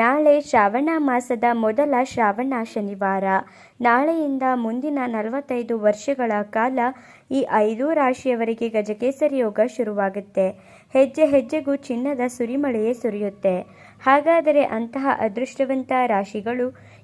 ನಾಳೆ ಶ್ರಾವಣ ಮಾಸದ ಮೊದಲ ಶ್ರಾವಣ ಶನಿವಾರ. ನಾಳೆಯಿಂದ ಮುಂದಿನ ನಲವತ್ತೈದು ವರ್ಷಗಳ ಕಾಲ ಈ ಐದು ರಾಶಿಯವರಿಗೆ ಗಜಕೇಸರಿ ಯೋಗ ಶುರುವಾಗುತ್ತೆ. ಹೆಜ್ಜೆ ಹೆಜ್ಜೆಗೂ ಚಿನ್ನದ ಸುರಿಮಳೆಯೇ ಸುರಿಯುತ್ತೆ. ಹಾಗಾದರೆ ಅಂತಹ ಅದೃಷ್ಟವಂತ ರಾಶಿಗಳು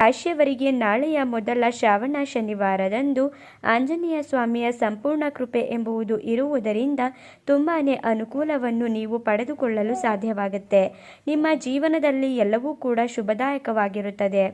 ರಾಶಿಯವರಿಗೆ ನಾಳೆಯ ಮೊದಲ ಶ್ರಾವಣ ಶನಿವಾರದಂದು ಆಂಜನೇಯ ಸ್ವಾಮಿಯ ಸಂಪೂರ್ಣ ಕೃಪೆ ಎಂಬುದು ಇರುವುದರಿಂದ ತುಂಬಾ ಅನುಕೂಲವನ್ನು ನೀವು ಪಡೆದುಕೊಳ್ಳಲು ಸಾಧ್ಯವಾಗುತ್ತೆ. ನಿಮ್ಮ ಜೀವನದಲ್ಲಿ ಎಲ್ಲವೂ ಕೂಡ ಶುಭದಾಯಕವಾಗಿರುತ್ತದೆ.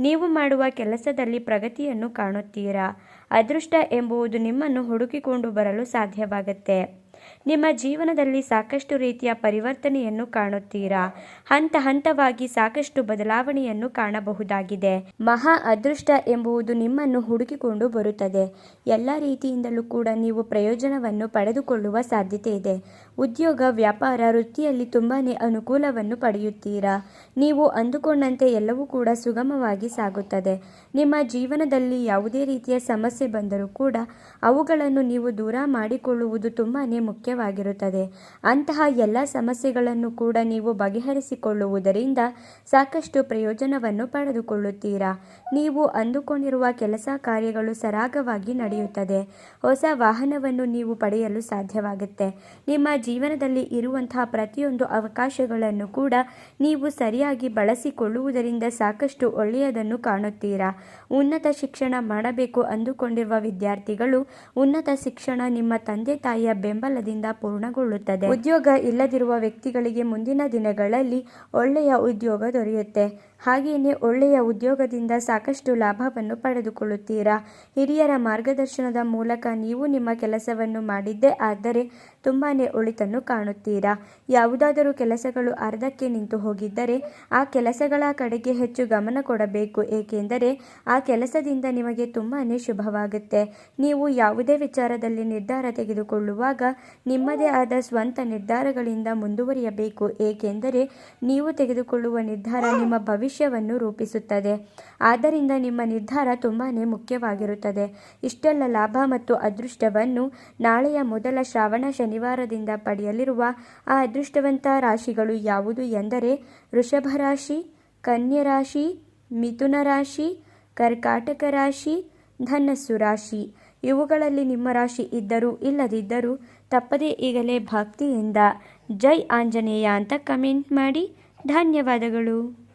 ನೀವು ಮಾಡುವ ಕೆಲಸದಲ್ಲಿ ಪ್ರಗತಿಯನ್ನು ಕಾಣುತ್ತೀರಾ? ಅದೃಷ್ಟ ಎಂಬುದು ನಿಮ್ಮನ್ನು ಹುಡುಕಿಕೊಂಡು ಬರಲು ಸಾಧ್ಯವಾಗುತ್ತೆ. ನಿಮ್ಮ ಜೀವನದಲ್ಲಿ ಸಾಕಷ್ಟು ರೀತಿಯ ಪರಿವರ್ತನೆಯನ್ನು ಕಾಣುತ್ತೀರಾ? ಹಂತ ಹಂತವಾಗಿ ಸಾಕಷ್ಟು ಬದಲಾವಣೆಯನ್ನು ಕಾಣಬಹುದಾಗಿದೆ. ಮಹಾ ಅದೃಷ್ಟ ಎಂಬುದು ನಿಮ್ಮನ್ನು ಹುಡುಕಿಕೊಂಡು ಬರುತ್ತದೆ. ಎಲ್ಲ ರೀತಿಯಿಂದಲೂ ಕೂಡ ನೀವು ಪ್ರಯೋಜನವನ್ನು ಪಡೆದುಕೊಳ್ಳುವ ಸಾಧ್ಯತೆ ಇದೆ. ಉದ್ಯೋಗ, ವ್ಯಾಪಾರ, ವೃತ್ತಿಯಲ್ಲಿ ತುಂಬಾನೇ ಅನುಕೂಲವನ್ನು ಪಡೆಯುತ್ತೀರಾ? ನೀವು ಅಂದುಕೊಂಡಂತೆ ಎಲ್ಲವೂ ಕೂಡ ಸುಗಮವಾಗಿ ಸಾಗುತ್ತದೆ. ನಿಮ್ಮ ಜೀವನದಲ್ಲಿ ಯಾವುದೇ ರೀತಿಯ ಸಮಸ್ಯೆ ಬಂದರೂ ಕೂಡ ಅವುಗಳನ್ನು ನೀವು ದೂರ ಮಾಡಿಕೊಳ್ಳುವುದು ತುಂಬಾನೇ ಮುಖ್ಯವಾಗಿರುತ್ತದೆ. ಅಂತಹ ಎಲ್ಲ ಸಮಸ್ಯೆಗಳನ್ನು ಕೂಡ ನೀವು ಬಗೆಹರಿಸಿಕೊಳ್ಳುವುದರಿಂದ ಸಾಕಷ್ಟು ಪ್ರಯೋಜನವನ್ನು ಪಡೆದುಕೊಳ್ಳುತ್ತೀರಾ? ನೀವು ಅಂದುಕೊಂಡಿರುವ ಕೆಲಸ ಕಾರ್ಯಗಳು ಸರಾಗವಾಗಿ ನಡೆಯುತ್ತದೆ. ಹೊಸ ವಾಹನವನ್ನು ನೀವು ಪಡೆಯಲು ಸಾಧ್ಯವಾಗುತ್ತೆ. ನಿಮ್ಮ ಜೀವನದಲ್ಲಿ ಇರುವಂತಹ ಪ್ರತಿಯೊಂದು ಅವಕಾಶಗಳನ್ನು ಕೂಡ ನೀವು ಸರಿಯಾಗಿ ಬಳಸಿಕೊಳ್ಳುವುದರಿಂದ ಸಾಕಷ್ಟು ಒಳ್ಳೆಯದನ್ನು ಕಾಣುತ್ತೀರಾ? ಉನ್ನತ ಶಿಕ್ಷಣ ಮಾಡಬೇಕು ಅಂದುಕೊಂಡಿರುವ ವಿದ್ಯಾರ್ಥಿಗಳು ಉನ್ನತ ಶಿಕ್ಷಣ ನಿಮ್ಮ ತಂದೆ ತಾಯಿಯ ಬೆಂಬಲದಿಂದ ಪೂರ್ಣಗೊಳ್ಳುತ್ತದೆ. ಉದ್ಯೋಗ ಇಲ್ಲದಿರುವ ವ್ಯಕ್ತಿಗಳಿಗೆ ಮುಂದಿನ ದಿನಗಳಲ್ಲಿ ಒಳ್ಳೆಯ ಉದ್ಯೋಗ ದೊರೆಯುತ್ತೆ. ಹಾಗೆಯೇ ಒಳ್ಳೆಯ ಉದ್ಯೋಗದಿಂದ ಸಾಕಷ್ಟು ಲಾಭವನ್ನು ಪಡೆದುಕೊಳ್ಳುತ್ತೀರಾ? ಹಿರಿಯರ ಮಾರ್ಗದರ್ಶನದ ಮೂಲಕ ನೀವು ನಿಮ್ಮ ಕೆಲಸವನ್ನು ಮಾಡಿದ್ದೇ ಆದರೆ ತುಂಬಾ ಒಳಿತನ್ನು ಕಾಣುತ್ತೀರಾ? ಯಾವುದಾದರೂ ಕೆಲಸಗಳು ಅರ್ಧಕ್ಕೆ ನಿಂತು ಹೋಗಿದ್ದರೆ ಆ ಕೆಲಸಗಳ ಕಡೆಗೆ ಹೆಚ್ಚು ಗಮನ ಕೊಡಬೇಕು, ಏಕೆಂದರೆ ಆ ಕೆಲಸದಿಂದ ನಿಮಗೆ ತುಂಬಾ ಶುಭವಾಗುತ್ತೆ. ನೀವು ಯಾವುದೇ ವಿಚಾರದಲ್ಲಿ ನಿರ್ಧಾರ ತೆಗೆದುಕೊಳ್ಳುವಾಗ ನಿಮ್ಮದೇ ಆದ ಸ್ವಂತ ನಿರ್ಧಾರಗಳಿಂದ ಮುಂದುವರಿಯಬೇಕು, ಏಕೆಂದರೆ ನೀವು ತೆಗೆದುಕೊಳ್ಳುವ ನಿರ್ಧಾರ ನಿಮ್ಮ ಭವಿಷ್ಯವನ್ನು ರೂಪಿಸುತ್ತದೆ. ಆದ್ದರಿಂದ ನಿಮ್ಮ ನಿರ್ಧಾರ ತುಂಬಾ ಮುಖ್ಯವಾಗಿರುತ್ತದೆ. ಇಷ್ಟೆಲ್ಲ ಲಾಭ ಮತ್ತು ಅದೃಷ್ಟವನ್ನು ನಾಳೆಯ ಮೊದಲ ಶ್ರಾವಣ ಶನಿವಾರದಿಂದ ಪಡೆಯಲಿರುವ ಆ ಅದೃಷ್ಟವಂತ ರಾಶಿಗಳು ಯಾವುದು ಎಂದರೆ ವೃಷಭ ರಾಶಿ, ಕನ್ಯಾ ರಾಶಿ, ಮಿಥುನ ರಾಶಿ, ಕರ್ಕಾಟಕ ರಾಶಿ, ಧನಸ್ಸು ರಾಶಿ. ಇವುಗಳಲ್ಲಿ ನಿಮ್ಮ ರಾಶಿ ಇದ್ದರೂ ಇಲ್ಲದಿದ್ದರೂ ತಪ್ಪದೇ ಈಗಲೇ ಭಕ್ತಿಯಿಂದ ಜೈ ಆಂಜನೇಯ ಅಂತ ಕಮೆಂಟ್ ಮಾಡಿ. ಧನ್ಯವಾದಗಳು.